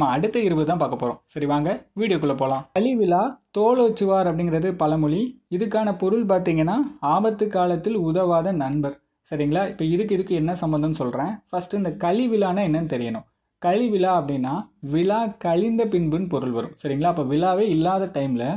நம்ம அடுத்த இருபது தான் பார்க்க போகிறோம் சரி வாங்க வீடியோக்குள்ளே போகலாம் கலிவிழா தோலோச்சுவார் அப்படிங்கிறது பழமொழி. இதுக்கான பொருள் பார்த்தீங்கன்னா ஆபத்து காலத்தில் உதவாத நண்பர். சரிங்களா? இப்போ இதுக்கு இதுக்கு என்ன சம்மந்தம்னு சொல்கிறேன் ஃபஸ்ட்டு இந்த களி விழான்னா என்னன்னு தெரியணும். கலிவிழா அப்படின்னா விழா கழிந்த பின்புன்னு பொருள் வரும். சரிங்களா? அப்போ விழாவே இல்லாத டைமில்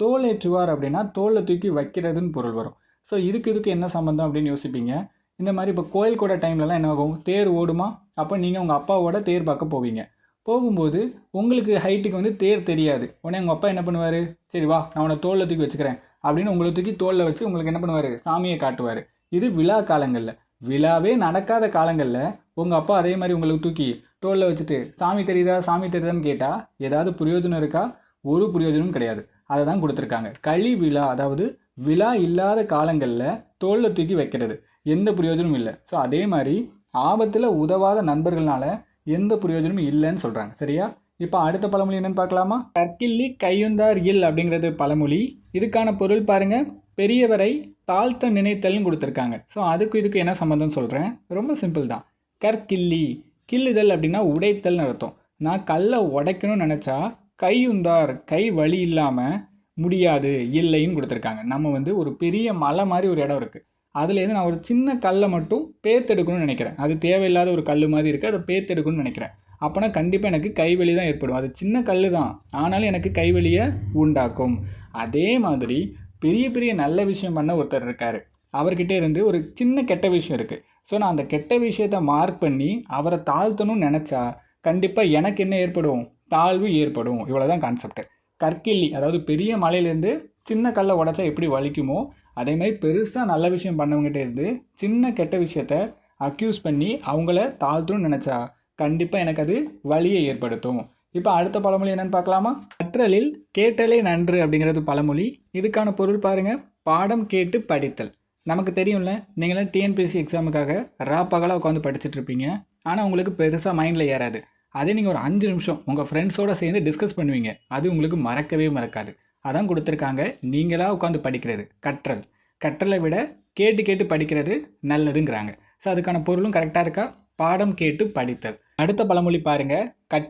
தோல் ஏற்றுவார் அப்படின்னா தோலை தூக்கி வைக்கிறதுன்னு பொருள் வரும். ஸோ இதுக்கு இதுக்கு என்ன சம்மந்தம் அப்படின்னு யோசிப்பீங்க? இந்த மாதிரி இப்போ கோயில் கூட டைம்லலாம் என்ன ஆகும்? தேர் ஓடுமா? அப்போ நீங்கள் உங்கள் அப்பாவோட தேர் பார்க்க போவீங்க. போகும்போது உங்களுக்கு ஹைட்டுக்கு வந்து தேர் தெரியாது. உடனே உங்கள் அப்பா என்ன பண்ணுவார்? சரி வா நான் உன்னை தோளில் தூக்கி வச்சுக்கிறேன். அப்படின்னு உங்களை தூக்கி தோளில் வச்சு உங்களுக்கு என்ன பண்ணுவார்? சாமியை காட்டுவார். இது விழா காலங்களில். விழாவே நடக்காத காலங்களில் உங்கள் அப்பா அதே மாதிரி உங்களுக்கு தூக்கி தோளில் வச்சுட்டு சாமி தெரியுதா? சாமி தெரியுதான்னு கேட்டால் ஏதாவது பிரயோஜனம் இருக்கா? ஒரு பிரயோஜனமும் கிடையாது. அதை தான் கொடுத்துருக்காங்க. களி விழா அதாவது விழா இல்லாத காலங்களில் தோளில் தூக்கி வைக்கிறது. எந்த பிரயோஜனமும் இல்லை. ஸோ அதே மாதிரி ஆபத்தில் உதவாத நண்பர்களால் எந்த பிரயோஜனமும் இல்லைன்னு சொல்கிறாங்க சரியா? இப்போ அடுத்த பழமொழி என்னென்னு பார்க்கலாமா? கற்கில்லி கையுந்தார் இல் அப்படிங்கிறது பழமொழி. இதுக்கான பொருள் பாருங்க. பெரியவரை தாழ்த்த நினைத்தல்னு கொடுத்துருக்காங்க. ஸோ அதுக்கு இதுக்கு என்ன சம்மந்தம்னு சொல்கிறேன் ரொம்ப சிம்பிள் தான். கற்கில்லி கில்லுதல் அப்படின்னா உடைத்தல்னு அர்த்தம். நான் கல்லை உடைக்கணும்னு நினச்சா கையுந்தார் கை வழி இல்லாமல் முடியாது இல்லைன்னு கொடுத்துருக்காங்க. நம்ம வந்து ஒரு பெரிய மலை மாதிரி ஒரு இடம் இருக்குது அதுலேருந்து நான் ஒரு சின்ன கல்லை மட்டும் பேத்தெடுக்கணும்னு நினைக்கிறேன். அது தேவையில்லாத ஒரு கல் மாதிரி இருக்குது அதை பேத்தெடுக்கணும்னு நினைக்கிறேன். அப்போனா கண்டிப்பாக எனக்கு கைவலி தான் ஏற்படும். அது சின்ன கல் தான். ஆனாலும் எனக்கு கைவலியை உண்டாக்கும். அதே மாதிரி பெரிய பெரிய நல்ல விஷயம் பண்ண ஒருத்தர் இருக்கார். அவர்கிட்ட இருந்து ஒரு சின்ன கெட்ட விஷயம் இருக்குது ஸோ நான் அந்த கெட்ட விஷயத்தை மார்க் பண்ணி அவரை தாழ்த்தணும்னு நினச்சா கண்டிப்பாக எனக்கு என்ன ஏற்படும்? தாழ்வு ஏற்படும். இவ்வளோ தான் கான்செப்ட் கற்கில்லி அதாவது பெரிய மலையிலேருந்து சின்ன கல்லை உடச்சா எப்படி வலிக்குமோ அதே மாதிரி பெருசாக நல்ல விஷயம் பண்ணவங்ககிட்ட இருந்து சின்ன கெட்ட விஷயத்த அக்யூஸ் பண்ணி அவங்கள தாழ்த்தணும்னு நினச்சா கண்டிப்பாக எனக்கு அது வலியை ஏற்படுத்தும். இப்போ அடுத்த பழமொழி என்னன்னு பார்க்கலாமா? கற்றலில் கேட்டலே நன்று அப்படிங்கிறது பழமொழி. இதுக்கான பொருள் பாருங்கள் பாடம் கேட்டு படித்தல். நமக்கு தெரியும்ல நீங்களாம் டிஎன்பிஎஸ்சி எக்ஸாமுக்காக ரா பகலாக உட்காந்து படிச்சுட்ருப்பீங்க ஆனால் உங்களுக்கு பெருசாக மைண்டில் ஏறாது. அதே நீங்கள் ஒரு அஞ்சு நிமிஷம் உங்கள் ஃப்ரெண்ட்ஸோடு சேர்ந்து டிஸ்கஸ் பண்ணுவீங்க. அது உங்களுக்கு மறக்கவே மறக்காது. அதான் கொடுத்துருக்காங்க. நீங்களாக உட்காந்து படிக்கிறது கற்றல். கற்றலை விட கேட்டு கேட்டு படிக்கிறது நல்லதுங்கிறாங்க. ஸோ அதுக்கான பொருளும் கரெக்டாக இருக்கா? பாடம் கேட்டு படித்தல். அடுத்த பழமொழி பாருங்க. கற்